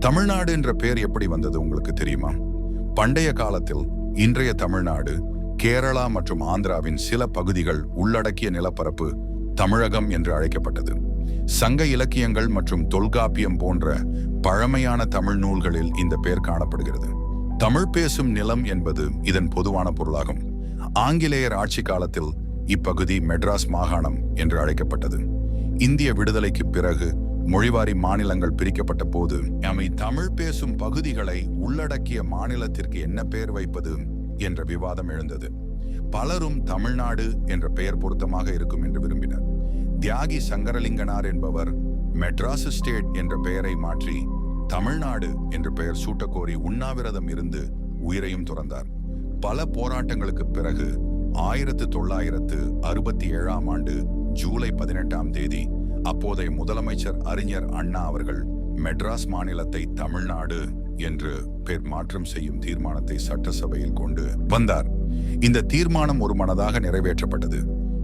தமிழ்நாடு என்ற பெயர் எப்படி வந்தது உங்களுக்கு தெரியுமா? பண்டைய காலத்தில் இன்றைய தமிழ்நாடு கேரளா மற்றும் ஆந்திராவின் சில பகுதிகள் உள்ளடக்கிய நிலப்பரப்பு தமிழகம் என்று அழைக்கப்பட்டது. சங்க இலக்கியங்கள் மற்றும் தொல்காப்பியம் போன்ற பழமையான தமிழ் நூல்களில் இந்த பெயர் காணப்படுகிறது. தமிழ் பேசும் நிலம் என்பது இதன் பொதுவான பொருளாகும். ஆங்கிலேயர் ஆட்சி காலத்தில் இப்பகுதி மெட்ராஸ் மாகாணம் என்று அழைக்கப்பட்டது. இந்திய விடுதலைக்கு பிறகு மொழிவாரி மாநிலங்கள் பிரிக்கப்பட்ட போது அமை தமிழ் பேசும் பகுதிகளை உள்ளடக்கிய மாநிலத்திற்கு என்ன பெயர் வைப்பது என்ற விவாதம் எழுந்தது. பலரும் தமிழ்நாடு என்ற பெயர் பொருத்தமாக இருக்கும் என்று விரும்பினர். தியாகி சங்கரலிங்கனார் என்பவர் மெட்ராஸ் ஸ்டேட் என்ற பெயரை மாற்றி தமிழ்நாடு என்ற பெயர் சூட்டக்கோரி உண்ணாவிரதம் இருந்து உயிரையும் துறந்தார். பல போராட்டங்களுக்கு பிறகு ஆயிரத்து தொள்ளாயிரத்து அறுபத்தி ஏழாம் ஆண்டு ஜூலை பதினெட்டாம் தேதி அப்போதைய முதலமைச்சர் அறிஞர் அண்ணா அவர்கள் மெட்ராஸ் மாநிலத்தை தமிழ்நாடு என்று பெயர் மாற்றம் செய்யும் தீர்மானத்தை சட்டசபையில் கொண்டு வந்தார். இந்த தீர்மானம் ஒரு மனதாக நிறைவேற்றப்பட்டது.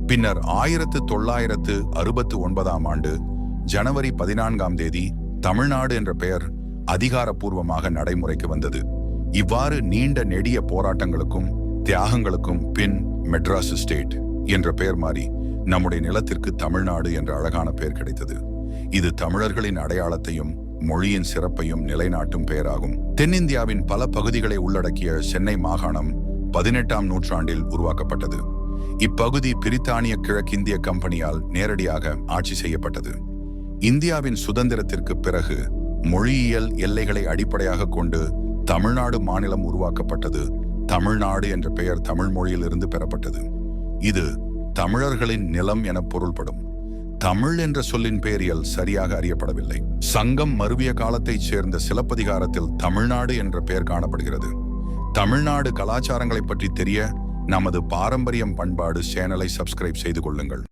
பின்னர் ஆயிரத்து தொள்ளாயிரத்து அறுபத்து ஒன்பதாம் ஆண்டு ஜனவரி பதினான்காம் தேதி தமிழ்நாடு என்ற பெயர் அதிகாரப்பூர்வமாக நடைமுறைக்கு வந்தது. இவ்வாறு நீண்ட நெடிய போராட்டங்களுக்கும் தியாகங்களுக்கும் பின் மெட்ராஸ் ஸ்டேட் என்ற பெயர் மாறி நம்முடைய நிலத்திற்கு தமிழ்நாடு என்ற அழகான பெயர் கிடைத்தது. இது தமிழர்களின் அடையாளத்தையும் மொழியின் சிறப்பையும் நிலைநாட்டும் பெயராகும். தென்னிந்தியாவின் பல பகுதிகளை உள்ளடக்கிய சென்னை மாகாணம் பதினெட்டாம் நூற்றாண்டில் உருவாக்கப்பட்டது. இப்பகுதி பிரித்தானிய கிழக்கிந்திய கம்பெனியால் நேரடியாக ஆட்சி செய்யப்பட்டது. இந்தியாவின் சுதந்திரத்திற்கு பிறகு மொழியியல் எல்லைகளை அடிப்படையாக கொண்டு தமிழ்நாடு மாநிலம் உருவாக்கப்பட்டது. தமிழ்நாடு என்ற பெயர் தமிழ் மொழியிலிருந்து பெறப்பட்டது. இது தமிழர்களின் நிலம் என பொருள்படும். தமிழ் என்ற சொல்லின் பெயரியல் சரியாக அறியப்படவில்லை. சங்கம் மருவிய காலத்தைச் சேர்ந்த சிலப்பதிகாரத்தில் தமிழ்நாடு என்ற பெயர் காணப்படுகிறது. தமிழ்நாடு கலாச்சாரங்களை பற்றி தெரிய நமது பாரம்பரியம் பண்பாடு சேனலை சப்ஸ்கிரைப் செய்து கொள்ளுங்கள்.